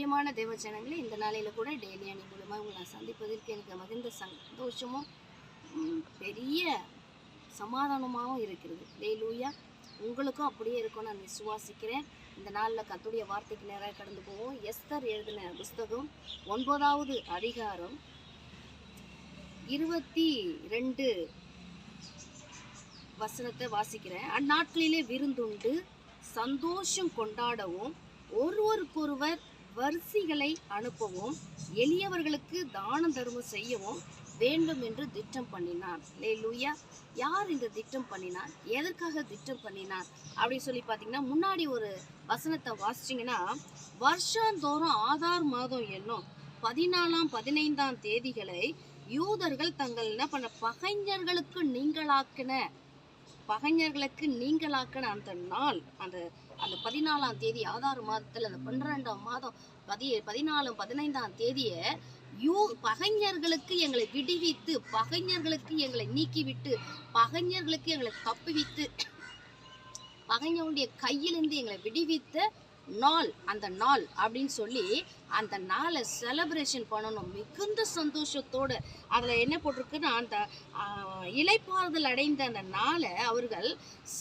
பிரியமான தேவ ஜனங்களே இந்த நாளையில் கூட டெய்லி அணி மூலமாக உங்களை நான் சந்திப்பதற்கு எனக்கு மிகுந்த சந்தோஷமும் பெரிய சமாதானமாகவும் இருக்கிறது. டெய்லூயா உங்களுக்கும் அப்படியே இருக்கும். நான் விசுவாசிக்கிறேன். இந்த நாளில் கத்துடைய வார்த்தைக்கு நேராக கடந்து போவோம். எஸ்தர் எழுதின புஸ்தகம் ஒன்பதாவது அதிகாரம் இருபத்தி ரெண்டு வசனத்தை வாசிக்கிறேன். அந்நாட்களிலே விருந்துண்டு சந்தோஷம் கொண்டாடவும் ஒருவருக்கொருவர் வரிசைகளை அனுப்பவும் எளியவர்களுக்கு தான தர்மம் செய்யவும் வேண்டும் என்று திட்டம் பண்ணினான் லே லூயா யார் இந்த திட்டம் பண்ணினார்? எதற்காக திட்டம் பண்ணினார்? அப்படின்னு சொல்லி பார்த்தீங்கன்னா முன்னாடி ஒரு வசனத்தை வாசிச்சிங்கன்னா வருஷாந்தோறும் ஆதார் மாதம் என்னும் பதினாலாம் பதினைந்தாம் தேதிகளை யூதர்கள் தங்கள் என்ன பண்ண பகைஞர்களுக்கு நீங்களாக்கின பகைஞர்களுக்கு நீங்களாக்கின அந்த நாள் அந்த அந்த பதினாலாம் தேதி ஆதார் மாதத்தில் அந்த பன்னிரெண்டாம் மாதம் பதி பதினாலும் பதினைந்தாம் தேதியை யூ பகைஞர்களுக்கு எங்களை விடுவித்து பகைஞர்களுக்கு எங்களை நீக்கிவிட்டு பகைஞர்களுக்கு எங்களை தப்புவித்து பகைஞருடைய கையிலிருந்து எங்களை விடுவித்த நாள் அந்த நாள் அப்படின்னு சொல்லி அந்த நாளை செலப்ரேஷன் பண்ணணும். மிகுந்த சந்தோஷத்தோடு. அதில் என்ன போட்டிருக்குன்னா அந்த இலைப்பாறுதல் அடைந்த அந்த நாளை அவர்கள்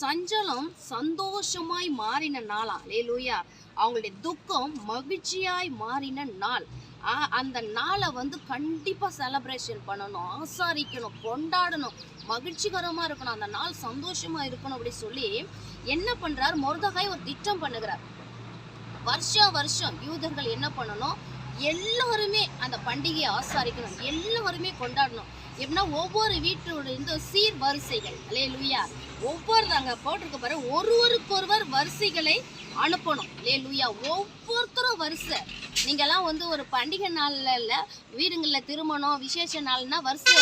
சஞ்சலம் சந்தோஷமாய் மாறின நாளா? லேலூயா அவங்களுடைய துக்கம் மகிழ்ச்சியாய் மாறின நாள். அந்த நாளை வந்து கண்டிப்பாக செலப்ரேஷன் பண்ணணும். ஆசாரிக்கணும் கொண்டாடணும். மகிழ்ச்சிகரமாக இருக்கணும். அந்த நாள் சந்தோஷமாக இருக்கணும் அப்படி சொல்லி என்ன பண்ணுறார் மொருதகாய் ஒரு திட்டம் பண்ணுகிறார். வருஷம் வருஷம் யூதர்கள் என்ன பண்ணணும்? எல்லோருமே அந்த பண்டிகையை ஆசாரிக்கணும் எல்லோருமே கொண்டாடணும். எப்படின்னா ஒவ்வொரு வீட்டோட இந்த சீர் வரிசைகள் அல்லையா லூயா ஒவ்வொரு அங்கே போட்டிருக்க பாரு. ஒருவருக்கொருவர் வரிசைகளை அனுப்பணும். லேலூயா ஒவ்வொருத்தரும் வரிசை. நீங்கெல்லாம் வந்து ஒரு பண்டிகை நாளில் இல்லை வீடுங்களில் திருமணம் விசேஷ நாள்னா வரிசை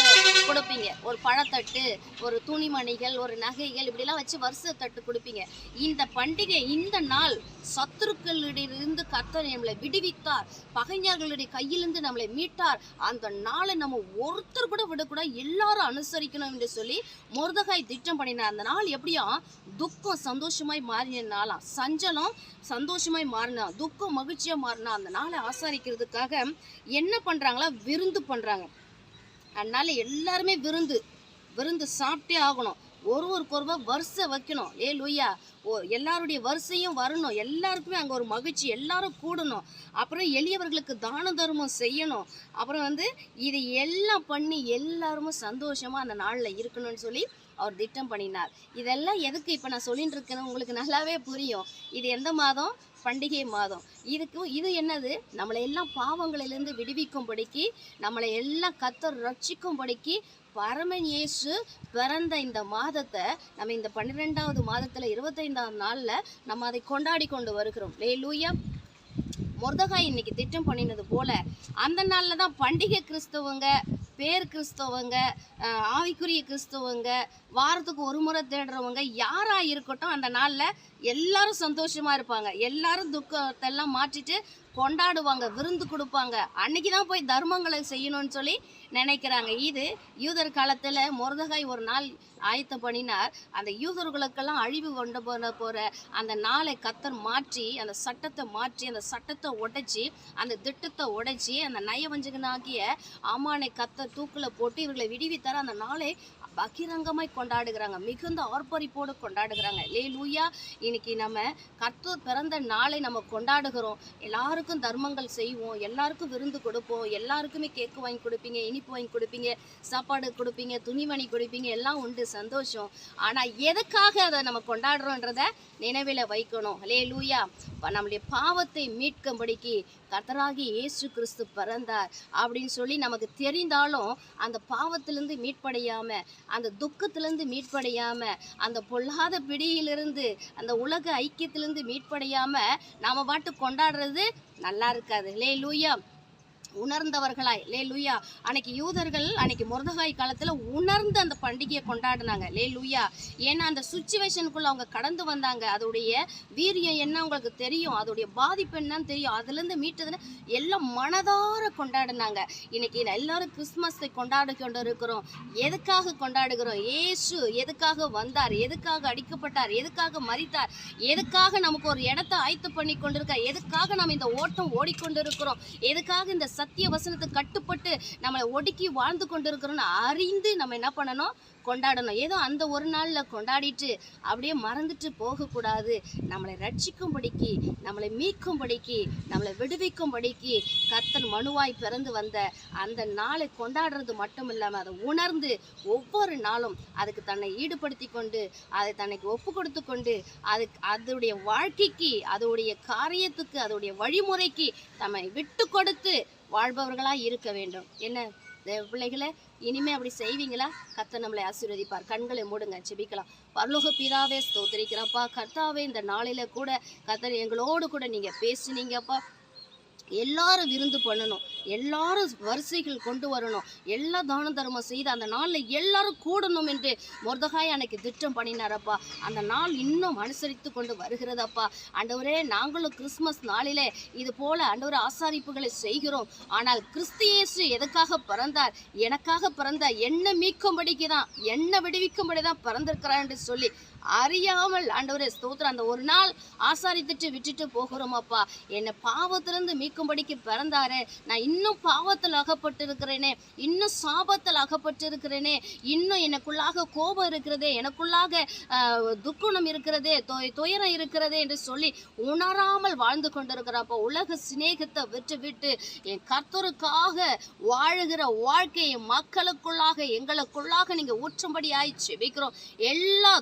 கொடுப்பீங்க. ஒரு பழத்தட்டு ஒரு துணிமணிகள் ஒரு நகைகள் இப்படிலாம் வச்சு வரிசை தட்டு கொடுப்பீங்க. இந்த பண்டிகை இந்த நாள் சத்துருக்களிடையிலிருந்து கர்த்தர் நம்மளை விடுவித்தார். பகைஞர்களுடைய கையிலிருந்து நம்மளை மீட்டார். அந்த நாளை நம்ம ஒருத்தர் கூட விடக்கூடாது. எல்லாரும் அனுசரிக்கணும் என்று சொல்லி முருதகாய் திட்டம் பண்ணினார் அந்த நாள் எப்படியும் துக்கம் சந்தோஷமாய் மாறின நாளாம் சஞ்சலம் சந்தோஷமாய் மாறினா துக்கம் மகிழ்ச்சியாக மாறினா அந்த நாளை ஆசாரிக்கிறதுக்காக என்ன பண்ணுறாங்களா விருந்து பண்ணுறாங்க அதனால எல்லாருமே விருந்து விருந்து சாப்பிட்டே ஆகணும். ஒரு ஒருவருக்கொருவர் வரிசை வைக்கணும். ஏ லூயா ஓ எல்லாருடைய வரிசையும் வரணும். எல்லாருக்குமே அங்கே ஒரு மகிழ்ச்சி எல்லாரும் கூடணும். அப்புறம் எளியவர்களுக்கு தான தர்மம் செய்யணும். அப்புறம் வந்து இதை எல்லாம் பண்ணி எல்லாருமே சந்தோஷமாக அந்த நாளில் இருக்கணும்னு சொல்லி அவர் திட்டம் பண்ணினார். இதெல்லாம் எதுக்கு இப்போ நான் சொல்லிட்டு இருக்கேன்னு உங்களுக்கு நல்லாவே புரியும். இது எந்த மாதம்? பண்டிகை மாதம். இதுக்கு இது என்னது? நம்மளை எல்லாம் பாவங்களிலிருந்து விடுவிக்கும்படிக்கு நம்மளை எல்லாம் கத்தர் ரட்சிக்கும்படிக்கு பரமன் இயேசு பிறந்த இந்த மாதத்தை நம்ம இந்த பன்னிரெண்டாவது மாதத்தில் இருபத்தைந்தாம் நாளில் நம்ம அதை கொண்டாடி கொண்டு வருகிறோம். லே லூயா முருதகாய் இன்னைக்கு திட்டம் பண்ணினது போல அந்த நாளில் தான் பண்டிகை கிறிஸ்தவங்க பேர் கிறிஸ்தவங்க ஆவிக்குரிய கிறிஸ்தவங்க வாரத்துக்கு ஒரு முறை தேடுறவங்க யாராக இருக்கட்டும் அந்த நாளில் எல்லாரும் சந்தோஷமா இருப்பாங்க. எல்லாரும் துக்கத்தெல்லாம் மாற்றிட்டு கொண்டாடுவாங்க விருந்து கொடுப்பாங்க. அன்னைக்கு தான் போய் தர்மங்களை செய்யணும்னு சொல்லி நினைக்கிறாங்க. இது யூதர் காலத்தில் முருதகாய் ஒரு நாள் ஆயத்தம் பண்ணினார். அந்த யூதர்களுக்கெல்லாம் அழிவு கொண்டு போன போகிற அந்த நாளை கத்தர் மாற்றி அந்த சட்டத்தை மாற்றி அந்த சட்டத்தை உடைச்சி அந்த திட்டத்தை உடைச்சி அந்த நயவஞ்சகனாகிய ஆமானை கத்தர் தூக்கில் போட்டு இவர்களை விடுவித்தார். அந்த நாளை பகிரங்கமாய் கொண்டாடுகிறாங்க. மிகுந்த ஆர்ப்பரிப்போடு கொண்டாடுகிறாங்க. லே லூயா இன்னைக்கு நம்ம கர்த்தர் பிறந்த நாளை நம்ம கொண்டாடுகிறோம். எல்லாருக்கும் தர்மங்கள் செய்வோம். எல்லாருக்கும் விருந்து கொடுப்போம். எல்லாருக்குமே கேக்கு வாங்கி கொடுப்பீங்க இனிப்பு வாங்கி கொடுப்பீங்க சாப்பாடு கொடுப்பீங்க துணிமணி கொடுப்பீங்க எல்லாம் உண்டு சந்தோஷம். ஆனால் எதுக்காக அதை நம்ம கொண்டாடுறோன்றத நினைவில் வைக்கணும். லே லூயா நம்முடைய பாவத்தை மீட்கும்படிக்கு கர்த்தராகி இயேசு கிறிஸ்து பிறந்தார். அப்படின்னு சொல்லி நமக்கு தெரிந்தாலும் அந்த பாவத்திலிருந்து மீட்படையாமல் அந்த துக்கத்திலேருந்து மீட்படையாமல் அந்த பொல்லாத பிடியிலிருந்து அந்த உலக ஐக்கியத்திலேருந்து மீட்படையாமல் நாம் பாட்டு கொண்டாடுறது நல்லா இருக்காது. லே லூயா உணர்ந்தவர்களாய். லே லூயா அன்னைக்கு யூதர்கள் அன்னைக்கு முருதகாய் காலத்தில் உணர்ந்து அந்த பண்டிகையை கொண்டாடினாங்க. லே லூயா ஏன்னா அந்த சுச்சுவேஷனுக்குள்ள அவங்க கடந்து வந்தாங்க. அதோடைய வீரியம் என்ன அவங்களுக்கு தெரியும்? அதோடைய பாதிப்பு என்னன்னு தெரியும். அதுலேருந்து மீட்டதுன்னு எல்லாம் மனதார கொண்டாடினாங்க. இன்னைக்கு எல்லாரும் கிறிஸ்மஸை கொண்டாடி கொண்டு இருக்கிறோம் எதுக்காக கொண்டாடுகிறோம்? ஏசு எதுக்காக வந்தார்? எதுக்காக அடிக்கப்பட்டார்? எதுக்காக மறித்தார் எதுக்காக நமக்கு ஒரு இடத்த ஆயத்து பண்ணி கொண்டிருக்கார் எதுக்காக நம்ம இந்த ஓட்டம் ஓடிக்கொண்டு இருக்கிறோம் எதுக்காக இந்த சத் சத்திய வசனத்துக்கு கட்டுப்பட்டு நம்மளை ஒடுக்கி வாழ்ந்து கொண்டு இருக்கிறோம்னு அறிந்து நம்ம என்ன பண்ணணும்? கொண்டாடணும். ஏதோ அந்த ஒரு நாளில் கொண்டாடிட்டு அப்படியே மறந்துட்டு போகக்கூடாது. நம்மளை ரட்சிக்கும்படிக்கு நம்மளை மீட்கும்படிக்கு நம்மளை விடுவிக்கும்படிக்கு கத்தன் மனுவாய் பிறந்து வந்த அந்த நாளை கொண்டாடுறது மட்டும் இல்லாமல் அதை உணர்ந்து ஒவ்வொரு நாளும் அதுக்கு தன்னை ஈடுபடுத்தி கொண்டு அதை தன்னைக்கு ஒப்பு கொடுத்து கொண்டு அது அதோடைய வாழ்க்கைக்கு அதோடைய காரியத்துக்கு அதோடைய வழிமுறைக்கு தம்மை விட்டு கொடுத்து வாழ்பவர்களாக இருக்க வேண்டும். என்ன? பிள்ளைகளை இனிமே அப்படி செய்வீங்களா? கத்த நம்மளை ஆசீர்வதிப்பார். கண்களை மூடுங்க செபிக்கலாம் பரலோக பிதாவே ஸ்தோத்திரிக்கிறப்பா கர்த்தாவே இந்த நாளில கூட கத்தர் எங்களோடு கூட நீங்க பேசினீங்கப்பா. எல்லாரும் விருந்து பண்ணணும். எல்லாரும் வரிசைகள் கொண்டு வரணும். எல்லா தான தர்மம் செய்து அந்த நாளில் எல்லாரும் கூடணும் என்று முருதகாய் அன்னைக்கு திட்டம் பண்ணினாரப்பா. அந்த நாள் இன்னும் அனுசரித்து கொண்டு வருகிறதப்பா. ஆண்டவரே நாங்களும் கிறிஸ்மஸ் நாளிலே இது போல ஆண்டவர் ஆசாரிப்புகளை செய்கிறோம். ஆனால் கிறிஸ்தியேசு எதுக்காக பிறந்தார்? எனக்காக பிறந்தார் என்ன மீட்கும்படிக்கு தான் என்ன விடுவிக்கும்படி தான் பிறந்திருக்கிறார் என்று சொல்லி அறியாமல் ஆண்டவரே ஸ்தோத்திரம். அந்த ஒரு நாள் ஆசாரித்துட்டு விட்டுட்டு போகிறோம் அப்பா. என்னை பாவத்திலிருந்து மீட்கும்படிக்கு பிறந்தாரே. நான் இன்னும் பாவத்தில் அகப்பட்டிருக்கிறேனே. இன்னும் சாபத்தில் அகப்பட்டிருக்கிறேனே. இன்னும் எனக்குள்ளாக கோபம் இருக்கிறதே. எனக்குள்ளாக துக்குணம் இருக்கிறதே. துயரம் இருக்கிறதே என்று சொல்லி உணராமல் வாழ்ந்து கொண்டிருக்கிறப்ப உலக சிநேகத்தை விட்டு விட்டு என் கர்த்தருக்காக வாழுகிற வாழ்க்கையை மக்களுக்குள்ளாக எங்களுக்குள்ளாக நீங்க ஊற்றும்படியாய் செபிக்கிறோம். எல்லா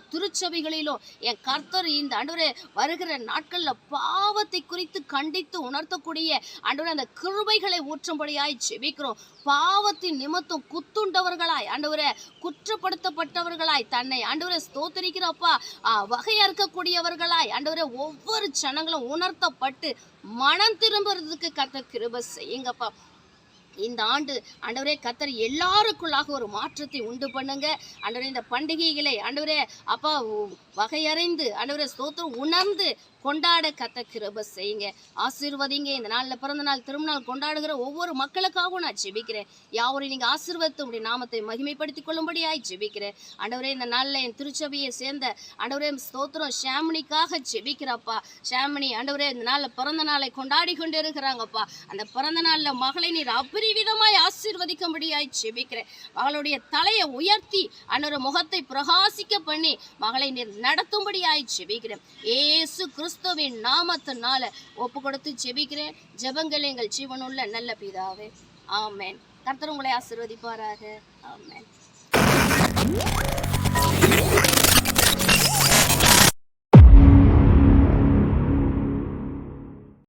திருச்சபைகளிலும் என் கர்த்தர் இந்த ஆண்டவரே வருகிற நாட்களில் பாவத்தை குறித்து கண்டித்து உணர்த்தக்கூடிய ஆண்டவரே அந்த கிருபைகளை ஊற்றும்படியாய் ஜெபிக்கிறோம். பாவத்தின் நிமித்தம் குத்துண்டவர்களாய் ஆண்டவரே குற்றப்படுத்தப்பட்டவர்களாய் தன்னை ஆண்டவரே ஸ்தோத்தரிக்கிறப்பா வகையா இருக்கக்கூடியவர்களாய் ஆண்டவரே ஒவ்வொரு ஜனங்களும் உணர்த்தப்பட்டு மனம் திரும்புறதுக்கு கத்த கிருப செய்யுங்கப்பா. இந்த ஆண்டு ஆண்டவரே கத்தர் எல்லாருக்குள்ளாக ஒரு மாற்றத்தை உண்டு பண்ணுங்க. ஆண்டவரே இந்த பண்டிகைகளை ஆண்டவரே அப்பா வகையறைந்து ஆண்டவரே ஸ்தோத்திரம் உணர்ந்து கொண்டாட கத்த கிருப செய்யுங்க. ஆசீர்வதிங்க. இந்த நாளில் பிறந்த நாள் திருமணம் கொண்டாடுகிற ஒவ்வொரு மக்களுக்காகவும் நான் ஜெபிக்கிறேன். யாவரையும் நீங்கள் ஆசீர்வதித்து உடைய நாமத்தை மகிமைப்படுத்திக் கொள்ளும்படியாய் ஜெபிக்கிறேன். ஆண்டவரே இந்த நாளில் என் திருச்சபையை சேர்ந்த ஆண்டவரே ஸ்தோத்திரம். ஷாமினிக்காக ஜெபிக்கிறப்பா. ஷாமினி ஆண்டவரே இந்த நாளில் பிறந்த நாளை கொண்டாடி கொண்டு இருக்கிறாங்கப்பா அந்த பிறந்த நாளில் மகளை நீர் அபரிவிதமாய் ஆசீர்வதிக்கும்படியாய் ஜெபிக்கிறேன். மகளுடைய தலையை உயர்த்தி அன்னொரு முகத்தை பிரகாசிக்க பண்ணி மகளை நீர் நடத்தும்படியாய் ஜெபிக்கிறேன். ஏசு கிறிஸ்துவின் நாமத்தினால ஒப்பு கொடுத்து ஜெபிக்கிறேன். ஜெபங்கள் எங்கள் ஜீவனுள்ள நல்ல பிதாவே. ஆமேன். கர்த்தர் உங்களை ஆசிர்வதிப்பாராக. ஆமேன்.